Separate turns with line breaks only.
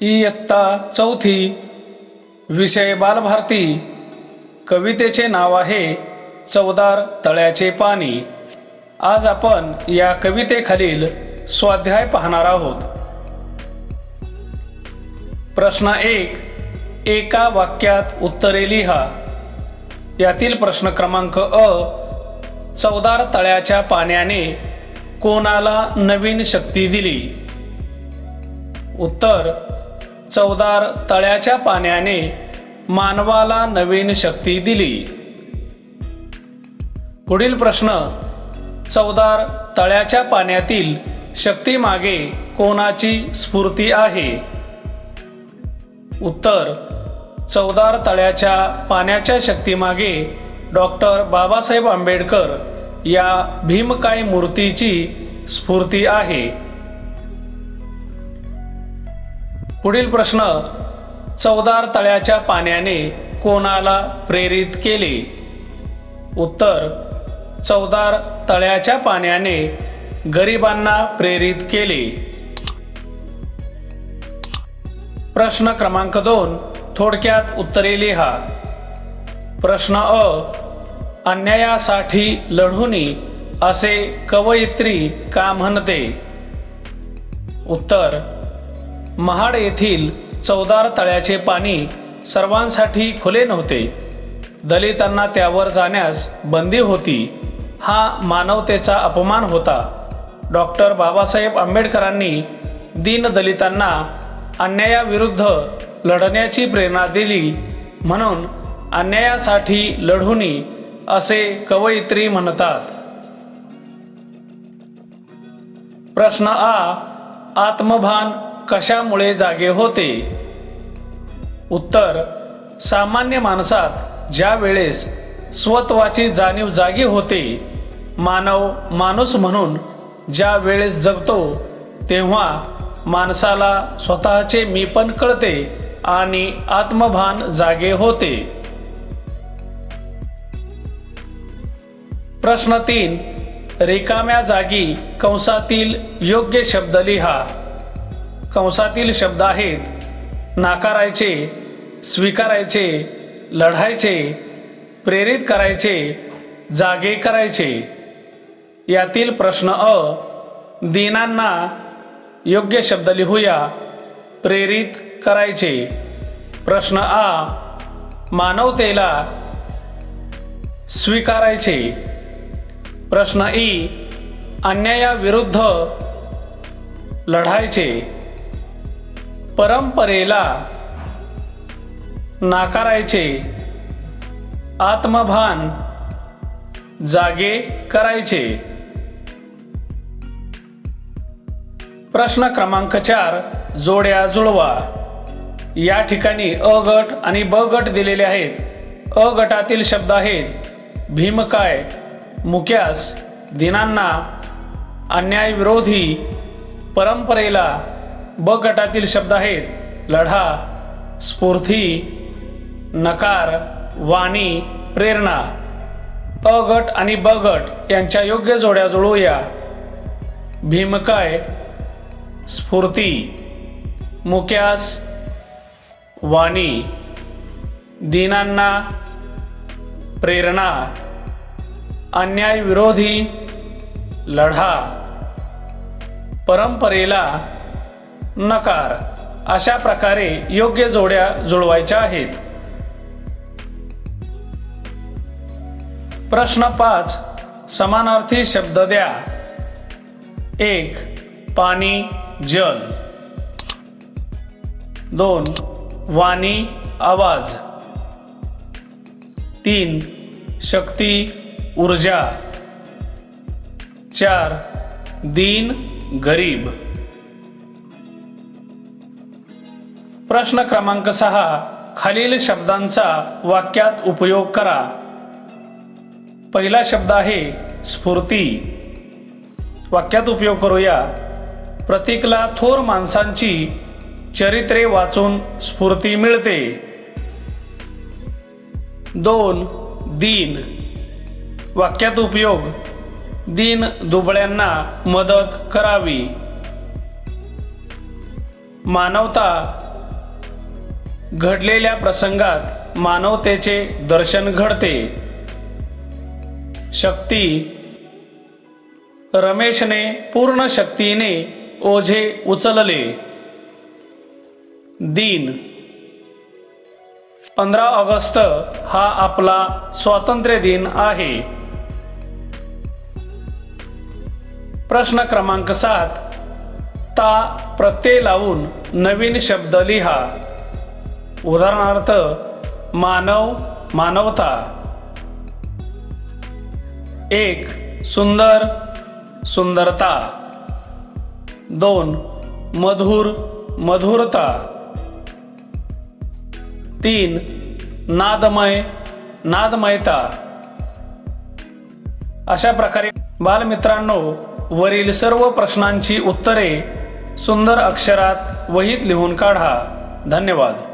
इयत्ता चौथी विषय बालभारती. कवितेचे नाव आहे चवदार तळ्याचे पाणी. आज आपण या कवितेखालील स्वाध्याय पाहणार आहोत. प्रश्न एक एका वाक्यात उत्तरे लिहा. यातील प्रश्न क्रमांक अ चवदार तळ्याच्या पाण्याने कोणाला नवीन शक्ती दिली? उत्तर चवदार तळ्याच्या पाण्याने मानवाला नवीन शक्ती दिली. पुढील प्रश्न चवदार तळ्याच्या पाण्यातील शक्तीमागे कोणाची स्फूर्ती आहे? उत्तर चवदार तळ्याच्या पाण्याच्या शक्तीमागे डॉक्टर बाबासाहेब आंबेडकर या भीमकाय मूर्तीची स्फूर्ती आहे. पुढील प्रश्न चवदार तळ्याच्या पाण्याने कोणाला प्रेरित केले? उत्तर चवदार तळ्याच्या पाण्याने गरिबांना प्रेरित केले. प्रश्न क्रमांक दोन थोडक्यात उत्तरे लिहा. प्रश्न अ अन्यायासाठी लढूनी असे कवयित्री का म्हणते? उत्तर महाड येथील चवदार तळ्याचे पाणी सर्वांसाठी खुले नव्हते. दलितांना त्यावर जाण्यास बंदी होती. हा मानवतेचा अपमान होता. डॉक्टर बाबासाहेब आंबेडकरांनी दीनदलितांना अन्यायाविरुद्ध लढण्याची प्रेरणा दिली म्हणून अन्यायासाठी लढूनी असे कवयित्री म्हणतात. प्रश्न आ आत्मभान कशामुळे जागे होते? उत्तर सामान्य माणसात ज्या वेळेस स्वत्वाची जाणीव जागी होते मानव माणूस म्हणून ज्या वेळेस जगतो तेव्हा माणसाला स्वतःचे मी पण कळते आणि आत्मभान जागे होते. प्रश्न तीन रिकाम्या जागी कंसातील योग्य शब्द लिहा. कंसातील शब्द आहेत नाकारायचे स्वीकारायचे लढायचे प्रेरित करायचे जागे करायचे. यातील प्रश्न अ दिनांना योग्य शब्द लिहूया प्रेरित करायचे. प्रश्न आ मानवतेला स्वीकारायचे. प्रश्न ई अन्यायाविरुद्ध लढायचे. परंपरेला नाकारायचे. आत्मभान जागे करायचे. प्रश्न क्रमांक चार जोड्या जुळवा. या ठिकाणी अ गट आणि ब गट दिलेले आहेत. अ गटातील शब्द आहेत भीमकाय मुक्यास दिनांना अन्यायविरोधी परंपरेला ब गटातील शब्द आहेत. लढा स्फूर्ती नकार वाणी प्रेरणा. अ गट आणि ब गट यांच्या योग्य जोड्या जुळवूया. भीमकाय स्फूर्ती मुक्यास वाणी. दीनांना प्रेरणा. अन्यायविरोधी लढा परंपरेला नकार अशा प्रकारे योग्य जोड्या जुळवायच्या आहेत. प्रश्न पाच समानार्थी शब्द द्या. एक पाणी जल. दोन वाणी आवाज. तीन शक्ती ऊर्जा. चार दीन गरीब. प्रश्न क्रमांक सहा खालील शब्दांचा वाक्यात उपयोग करा. पहिला शब्द आहे स्फूर्ती. वाक्यात उपयोग करूया. प्रतीकला थोर माणसांची चरित्रे वाचून स्फूर्ती मिळते. दोन दीन. वाक्यात उपयोग. दीन दुबळ्यांना मदत करावी. मानवता घडलेल्या प्रसंगात मानवतेचे दर्शन घडते. शक्ती रमेशने पूर्ण शक्तीने ओझे उचलले. दिन पंधरा ऑगस्ट हा आपला स्वातंत्र्य दिन आहे. प्रश्न क्रमांक सात. ता प्रत्यय लावून नवीन शब्द लिहा. उदाहरणार्थ मानव मानवता. एक सुंदर सुंदरता. दोन मधुर मधुरता. तीन नादमय नादमयता. अशा प्रकारे बालमित्रांनो वरील सर्व प्रश्नांची उत्तरे सुंदर अक्षरात वहीत लिहून काढा. धन्यवाद.